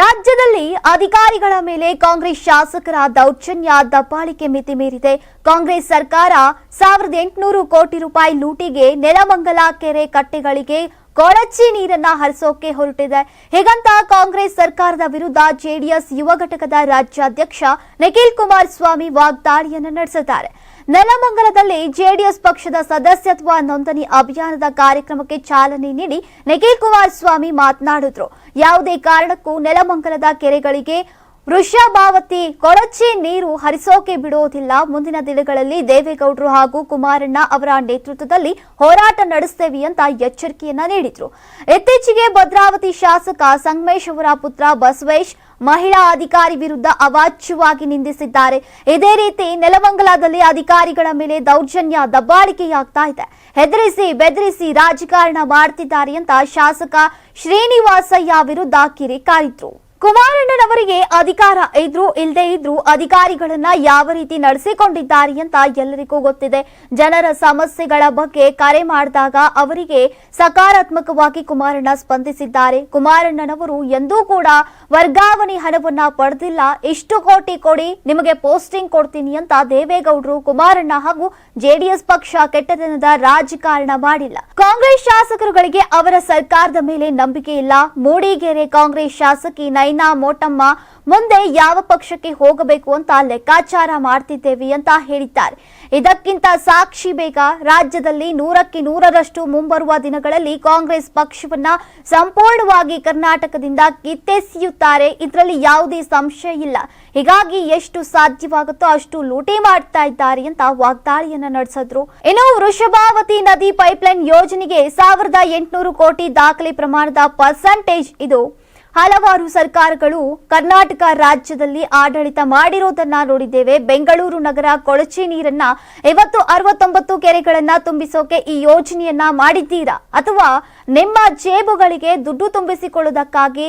ರಾಜ್ಯದಲ್ಲಿ ಅಧಿಕಾರಿಗಳ ಮೇಲೆ ಕಾಂಗ್ರೆಸ್ ಶಾಸಕರ ದೌರ್ಜನ್ಯ, ದಬ್ಬಾಳಿಕೆ ಮಿತಿ ಮೀರಿದೆ. ಕಾಂಗ್ರೆಸ್ ಸರ್ಕಾರ ಸಾವಿರದ ಎಂಟುನೂರು ಕೋಟಿ ರೂಪಾಯಿ ಲೂಟಿಗೆ ನೆಲಮಂಗಲ ಕೆರೆ ಕಟ್ಟೆಗಳಿಗೆ ಕೊಳಚಿ ನೀರನ್ನ ಹರಿಸೋಕೆ ಹೊರಟಿದೆ. ಹೀಗಂತ ಕಾಂಗ್ರೆಸ್ ಸರ್ಕಾರದ ವಿರುದ್ಧ ಜೆಡಿಎಸ್ ಯುವ ಘಟಕದ ರಾಜ್ಯಾಧ್ಯಕ್ಷ ನಿಖಿಲ್ ಕುಮಾರಸ್ವಾಮಿ ವಾಗ್ದಾಳಿಯನ್ನು ನಡೆಸಿದ್ದಾರೆ. ನೆಲಮಂಗಲದಲ್ಲಿ ಜೆಡಿಎಸ್ ಪಕ್ಷದ ಸದಸ್ಯತ್ವ ನೋಂದಣಿ ಅಭಿಯಾನದ ಕಾರ್ಯಕ್ರಮಕ್ಕೆ ಚಾಲನೆ ನೀಡಿ ನಿಖಿಲ್ ಕುಮಾರಸ್ವಾಮಿ ಮಾತನಾಡಿದ್ರು. ಯಾವುದೇ ಕಾರಣಕ್ಕೂ ನೆಲಮಂಗಲದ ಕೆರೆಗಳಿಗೆ ವೃಷಭಾವತಿ ಕೊಳಚೆ ನೀರು ಹರಿಸೋಕೆ ಬಿಡುವುದಿಲ್ಲ ಮುಂದಿನ ದಿನಗಳಲ್ಲಿ ದೇವೇಗೌಡರು ಹಾಗೂ ಕುಮಾರಣ್ಣ ಅವರ ನೇತೃತ್ವದಲ್ಲಿ ಹೋರಾಟ ನಡೆಸುತ್ತೇವೆ ಅಂತ ಎಚ್ಚರಿಕೆಯನ್ನ ನೀಡಿದ್ರು. ಇತ್ತೀಚೆಗೆ ಭದ್ರಾವತಿ ಶಾಸಕ ಸಂಗಮೇಶ್ ಅವರ ಪುತ್ರ ಬಸವೇಶ್ ಮಹಿಳಾ ಅಧಿಕಾರಿ ವಿರುದ್ಧ ಅವಾಚ್ಯವಾಗಿ ನಿಂದಿಸಿದ್ದಾರೆ. ಇದೇ ರೀತಿ ನೆಲಮಂಗಲದಲ್ಲಿ ಅಧಿಕಾರಿಗಳ ಮೇಲೆ ದೌರ್ಜನ್ಯ ದಬ್ಬಾಳಿಕೆಯಾಗ್ತಾ ಇದೆ. ಹೆದರಿಸಿ ಬೆದರಿಸಿ ರಾಜಕಾರಣ ಮಾಡ್ತಿದ್ದಾರೆ ಅಂತ ಶಾಸಕ ಶ್ರೀನಿವಾಸಯ್ಯ ವಿರುದ್ಧ ಕಿರಿಕಾರಿದ್ರು. ಕುಮಾರಣ್ಣನವರಿಗೆ ಅಧಿಕಾರ ಇದ್ರು ಇಲ್ಲದೆ ಇದ್ರು ಅಧಿಕಾರಿಗಳನ್ನ ಯಾವ ರೀತಿ ನಡೆಸಿಕೊಂಡಿದ್ದಾರೆ ಅಂತ ಎಲ್ಲರಿಗೂ ಗೊತ್ತಿದೆ. ಜನರ ಸಮಸ್ಯೆಗಳ ಬಗ್ಗೆ ಕರೆ ಮಾಡಿದಾಗ ಅವರಿಗೆ ಸಕಾರಾತ್ಮಕವಾಗಿ ಕುಮಾರಣ್ಣ ಸ್ಪಂದಿಸಿದ್ದಾರೆ. ಕುಮಾರಣ್ಣನವರು ಎಂದೂ ಕೂಡ ವರ್ಗಾವಣೆ ಹಣವನ್ನ ಪಡೆದಿಲ್ಲ. ಇಷ್ಟು ಕೋಟಿ ಕೊಡಿ, ನಿಮಗೆ ಪೋಸ್ಟಿಂಗ್ ಕೊಡ್ತೀನಿ ಅಂತ ದೇವೇಗೌಡರು ಕುಮಾರಣ್ಣ ಹಾಗೂ ಜೆಡಿಎಸ್ ಪಕ್ಷ ಕೆಟ್ಟತನದ ರಾಜಕಾರಣ ಮಾಡಿಲ್ಲ. ಕಾಂಗ್ರೆಸ್ ಶಾಸಕರುಗಳಿಗೆ ಅವರ ಸರ್ಕಾರದ ಮೇಲೆ ನಂಬಿಕೆ ಇಲ್ಲ. ಮೂಡಿಗೆರೆ ಕಾಂಗ್ರೆಸ್ ಶಾಸಕಿ ನೈನಾ ಮೋಟಮ್ಮ ಮುಂದೆ ಯಾವ ಪಕ್ಷಕ್ಕೆ ಹೋಗಬೇಕು ಅಂತ ಲೆಕ್ಕಾಚಾರ ಮಾಡ್ತಿದ್ದೇವೆ ಅಂತ ಹೇಳಿದ್ದಾರೆ. ಇದಕ್ಕಿಂತ ಸಾಕ್ಷಿ ಬೇಗ ರಾಜ್ಯದಲ್ಲಿ ನೂರಕ್ಕೆ ನೂರರಷ್ಟು ಮುಂಬರುವ ದಿನಗಳಲ್ಲಿ ಕಾಂಗ್ರೆಸ್ ಪಕ್ಷವನ್ನ ಸಂಪೂರ್ಣವಾಗಿ ಕರ್ನಾಟಕದಿಂದ ಕಿತ್ತೆಸೆಯುತ್ತಾರೆ. ಇದರಲ್ಲಿ ಯಾವುದೇ ಸಂಶಯ ಇಲ್ಲ. ಹೀಗಾಗಿ ಎಷ್ಟು ಸಾಧ್ಯವಾಗುತ್ತೋ ಅಷ್ಟು ಲೂಟಿ ಮಾಡ್ತಾ ಇದ್ದಾರೆ ಅಂತ ವಾಗ್ದಾಳಿಯನ್ನ ನಡೆಸಿದ್ರು. ಇನ್ನು ವೃಷಭಾವತಿ ನದಿ ಪೈಪ್ಲೈನ್ ಯೋಜನೆಗೆ ಸಾವಿರದ ಎಂಟುನೂರು ಕೋಟಿ ದಾಖಲೆ ಪ್ರಮಾಣದ ಪರ್ಸೆಂಟೇಜ್ ಇದು ಹಲವಾರು ಸರ್ಕಾರಗಳು ಕರ್ನಾಟಕ ರಾಜ್ಯದಲ್ಲಿ ಆಡಳಿತ ಮಾಡಿರೋದನ್ನ ನೋಡಿದ್ದೇವೆ. ಬೆಂಗಳೂರು ನಗರ ಕೊಳಚೆ ನೀರನ್ನ ಇವತ್ತು ಅರವತ್ತೊಂಬತ್ತು ಕೆರೆಗಳನ್ನ ತುಂಬಿಸೋಕೆ ಈ ಯೋಜನೆಯನ್ನ ಮಾಡಿದ್ದೀರಾ? ಅಥವಾ ನಿಮ್ಮ ಜೇಬುಗಳಿಗೆ ದುಡ್ಡು ತುಂಬಿಸಿಕೊಳ್ಳುವುದಕ್ಕಾಗಿ